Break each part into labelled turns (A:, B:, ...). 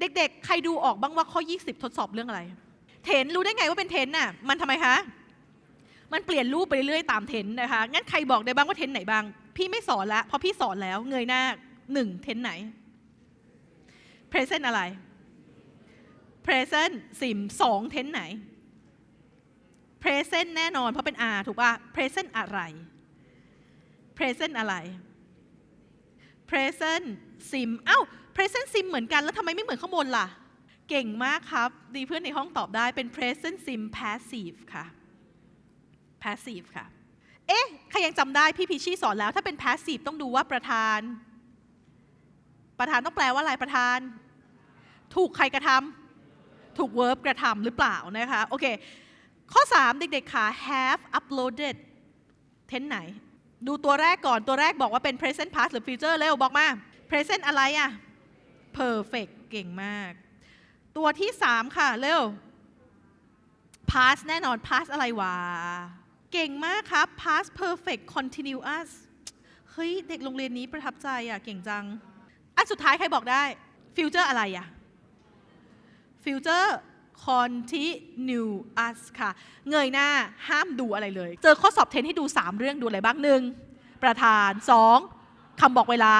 A: เด็กๆ ใครดูออกบ้างว่าข้อ 20 ทดสอบเรื่องอะไร เทนรู้ได้ไงว่าเป็นเทนน่ะ มันทำไมคะ มันเปลี่ยนรูปไปเรื่อยๆตามเทนนะคะ งั้นใครบอกได้บ้างว่าเทนไหนบ้าง พี่ไม่สอนละเพราะพี่สอนแล้วเงยหน้าหนึ่งเทนไหน present อะไร present sim สองเทนไหน present แน่นอน เพราะเป็น R ถูกป่ะ present อะไร present อะไร present sim เอ้า present sim เหมือนกันแล้วทำไมไม่เหมือนข้างบนล่ะ เก่งมากครับ ดีเพื่อนในห้องตอบได้เป็น present sim passive ค่ะ passive ค่ะ เอ๊ะ ใครยังจำได้พี่พีชี่สอนแล้ว ถ้าเป็น passive ต้องดูว่าประธาน ประธานต้องแปลว่าอะไรประธาน ถูกใครกระทำถูก verb กระทำหรือเปล่านะคะ โอเค ข้อ 3 เด็กๆค่ะ have uploaded เทนไหน ดูตัวแรกก่อนตัวแรกบอกว่าเป็น present past หรือ future เร็วบอกมา present อะไรอะ perfect เฟกเก่งมาก ตัวที่3ค่ะ เร็ว past แน่นอน past อะไรวะ เก่งมากครับ past perfect continuous เฮ้ย เด็กโรงเรียนนี้ประทับใจอะ เก่งจัง อันสุดท้ายใครบอกได้ future อะไรอะ future continuous ค่ะ เงยหน้าห้ามดูอะไรเลย เจอข้อสอบเทนให้ดู 3 เรื่องดูอะไรบ้างหนึ่งประธาน 2คำบอกเวลา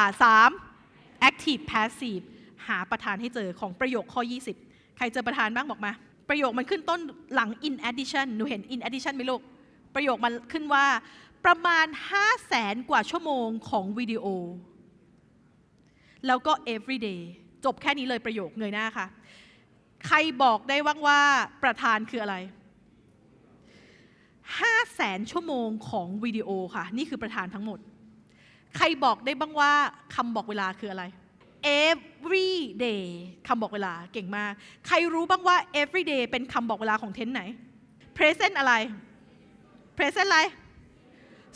A: 3 active passive หาประธานให้เจอของประโยคข้อ 20 ใครเจอประธานบ้างบอกมา ประโยคมันขึ้นต้นหลัง in addition หนูเห็น in addition ไหมลูก ประโยคมันขึ้นว่าประมาณ 5 0 0แสนกว่าชั่วโมงของวิดีโอ แล้วก็ everyday จบแค่นี้เลยประโยคเงยหน้าค่ะ ใครบอกได้ว่างว่าประธานคืออะไร5แสนชั่วโมงของวิดีโอค่ะ นี่คือประธานทั้งหมด ใครบอกได้บ้างว่าคำบอกเวลาคืออะไร every day คำบอกเวลาเก่งมาก ใครรู้บ้างว่า every day เป็นคำบอกเวลาของเทนไหน present อะไร present อะไร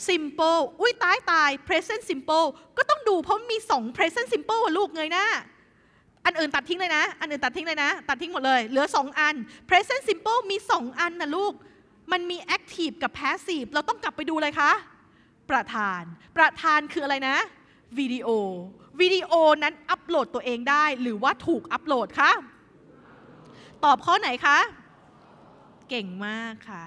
A: simple อุ้ยตายตาย present simple ก็ต้องดูเพราะมี2 present simple ลูกเงยหน้า อันอื่นตัดทิ้งเลยนะ อันอื่นตัดทิ้งเลยนะ ตัดทิ้งหมดเลย เหลือ2อัน present simple มี2อันนะลูก มันมี active กับ passive เราต้องกลับไปดูเลยคะ ประธาน ประธานคืออะไรนะ วิดีโอวิดีโอนั้นอัปโหลดตัวเองได้ หรือว่าถูกอัปโหลดคะตอบข้อไหนคะ เก่งมากค่ะ